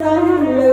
Thank you.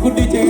คุณดีเจด้วยครับดีเจ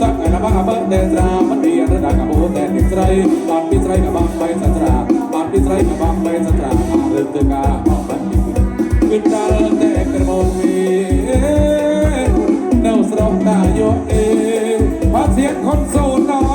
សាក់ឯណាបាក់អបតែស្រាមិនមានរដាកាបូតែនេះស្រីបាត់ពីស្រីកបាក់បែសាស្រាបាត់ពីស្រីកបាក់បែសាស្រារឹកទៅកាអបបាត់គឺដល់តែក្រមោមីនៅស្រុកតាយោអេបាត់សៀងខុនសូនដល់